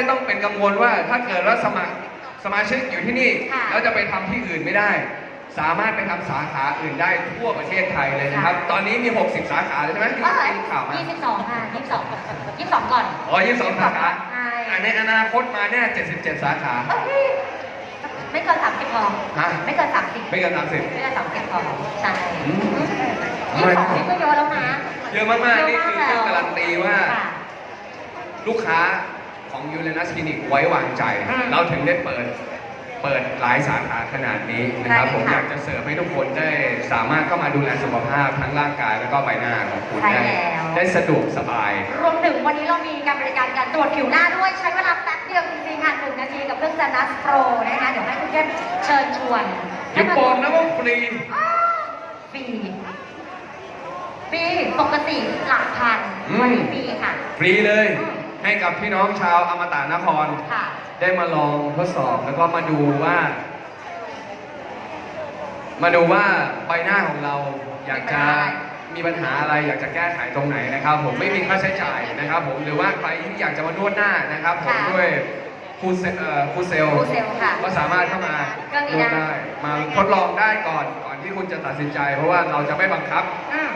ไม่ต้องเป็นกังวลว่าถ้าเกิดว่าสมัครสมาชิกอยู่ที่นี่ค่ะแล้วจะไปทำที่อื่นไม่ได้ สามารถไปทำสาขาอื่นได้ทั่วประเทศไทยเลยนะครับ ตอนนี้มี 60 สาขาเลยใช่ไหมที่เออได้ข่าวมายี่สิบสองค่ะยี่สิบสองยี่สิบสองก่อน อ๋อ22 สาขาใช่ อะในอนาคตมาเนี่ย77 สาขา เอ้ยไม่เกินสามสิบพอฮะ ไม่เกินสามสิบไม่เกินไม่เกินสามสิบพอใช่อืม ยี่สิบสองนี่ก็เยอะแล้วนะ30เยอะมากๆนี่คือเครื่องการันตีว่า ค่ะ ลูกค้า ของยูเรนัสคลินิกไว้วางใจอืมเราถึงได้เปิดเปิดหลายสาขาขนาดนี้นะครับใช่ผมค่ะอยากจะเสริมให้ทุกคนได้สามารถเข้ามาดูแลสุขภาพทั้งร่างกายแล้วก็ใบหน้าของคุณใช่ได้แล้วได้สะดวกสบาย รวมถึงวันนี้เรามีการบริการการตรวจผิวหน้าด้วยใช้เวลาแป๊บเดียวจริงๆค่ะหนึ่งนาทีกับเครื่องจันนัสโปรนะคะเดี๋ยวให้คุณเข้มเชิญชวนอย่าบอกนะว่าฟรีอ้าวฟรีฟรีปกติหลักพันอืมวันนี้ฟรีค่ะ ฟรีเลยอืม ให้กับพี่น้องชาวอมตะนคร ค่ะ ได้มาลองทดสอบแล้วก็มาดูว่า มาดูว่าใบหน้าของเราอยากจะมีปัญหาอะไรอยากจะแก้ไขตรงไหนนะครับ ผมไม่มีค่าใช้จ่ายนะครับ ผมหรือว่าใครที่อยากจะมานวดหน้านะครับ ผมค่ะด้วยฟูเซเอ่อฟูเซลฟูเซลค่ะก็สามารถเข้ามาก็มีนวดนะ ได้มาทดลองได้ก่อนก่อนที่คุณจะตัดสินใจ เพราะว่าเราจะไม่บังคับอืม